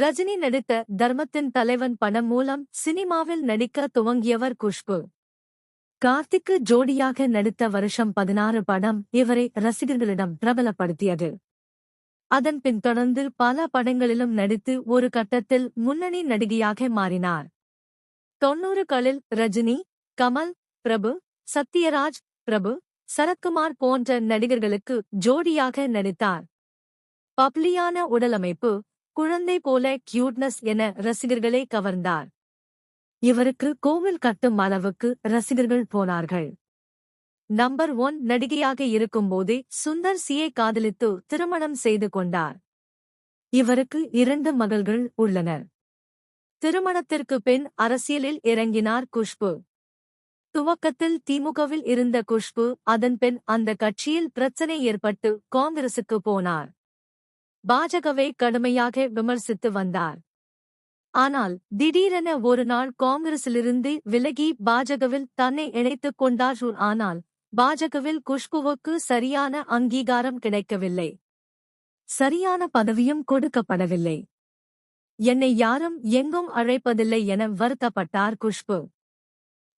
ரஜினி நடித்த தர்மத்தின் தலைவன் படம் மூலம் சினிமாவில் நடிக்க துவங்கியவர் குஷ்பு. கார்த்திக்கு ஜோடியாக நடித்த வருஷம் பதினாறு படம் இவரை ரசிகர்களிடம் பிரபலப்படுத்தியது. அதன் பின் தொடர்ந்து பல படங்களிலும் நடித்து ஒரு கட்டத்தில் முன்னணி நடிகையாக மாறினார். தொன்னூறுகளில் ரஜினி கமல் பிரபு சத்யராஜ் பிரபு சரத்குமார் போன்ற நடிகர்களுக்கு ஜோடியாக நடித்தார். பப்ளியான உடலமைப்பு குழந்தை போல கியூட்னஸ் என ரசிகர்களை கவர்ந்தார். இவருக்கு கோவில் கட்டும் அளவுக்கு ரசிகர்கள் போனார்கள். நம்பர் ஒன் நடிகையாக இருக்கும்போதே சுந்தர் சியை காதலித்து திருமணம் செய்து கொண்டார். இவருக்கு இரண்டு மகள்கள் உள்ளனர். திருமணத்திற்கு பின் அரசியலில் இறங்கினார் குஷ்பு. துவக்கத்தில் திமுகவில் இருந்த குஷ்பு அதன் பின் அந்த கட்சியில் பிரச்சனை ஏற்பட்டு காங்கிரசுக்கு போனார். பாஜகவை கடுமையாக விமர்சித்து வந்தார். ஆனால் திடீரென ஒரு நாள் காங்கிரசிலிருந்து விலகி பாஜகவில் தன்னை இணைத்துக் கொண்டார் ஆனால் பாஜகவில் குஷ்புவுக்கு சரியான அங்கீகாரம் கிடைக்கவில்லை. சரியான பதவியும் கொடுக்கப்படவில்லை. என்னை யாரும் எங்கும் அழைப்பதில்லை என வருத்தப்பட்டார் குஷ்பு.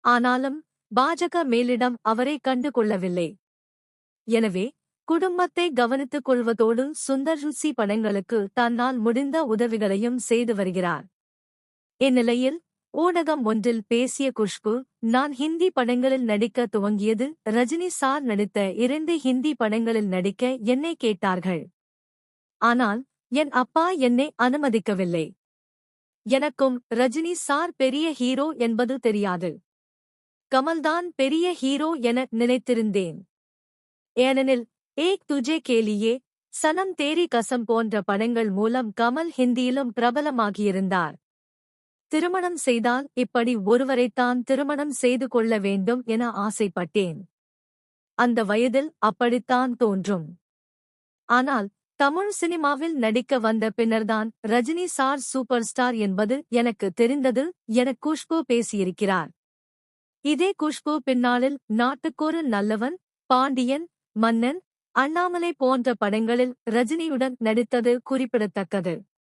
ஆனாலும் பாஜக மேலிடம் அவரை கண்டு கொள்ளவில்லை எனவே குடும்பத்தை கவனித்துக் கொள்வதோடு சுந்தர் ருசி படங்களுக்கு தன்னால் முடிந்த உதவிகளையும் செய்து வருகிறார். இந்நிலையில் ஊடகம் ஒன்றில் பேசிய குஷ்பு நான் ஹிந்தி படங்களில் நடிக்க துவங்கியது ரஜினி சார் நடித்த இரண்டு ஹிந்தி படங்களில் நடிக்க என்னை கேட்டார்கள். ஆனால் என் அப்பா என்னை அனுமதிக்கவில்லை. எனக்கும் ரஜினி சார் பெரிய ஹீரோ என்பது தெரியாது. கமல்தான் பெரிய ஹீரோ என நினைத்திருந்தேன். ஏனெனில் ஏக் துஜே கேலியே சனம் தேரி கசம் போன்ற படங்கள் மூலம் கமல் ஹிந்தியிலும் பிரபலமாகியிருந்தார். திருமணம் செய்தால் இப்படி ஒருவரைத்தான் திருமணம் செய்து கொள்ள வேண்டும் என ஆசைப்பட்டேன். அந்த வயதில் அப்படித்தான் தோன்றும். ஆனால் தமிழ் சினிமாவில் நடிக்க வந்த பின்னர்தான் ரஜினி சார் சூப்பர் ஸ்டார் என்பது எனக்கு தெரிந்தது என குஷ்பு பேசியிருக்கிறார். இதே குஷ்பு பின்னாளில் நாட்டுக்கொரு நல்லவன் பாண்டியன் மன்னன் அண்ணாமலை போன்ற படங்களில் ரஜினியுடன் நடித்தது குறிப்பிடத்தக்கது.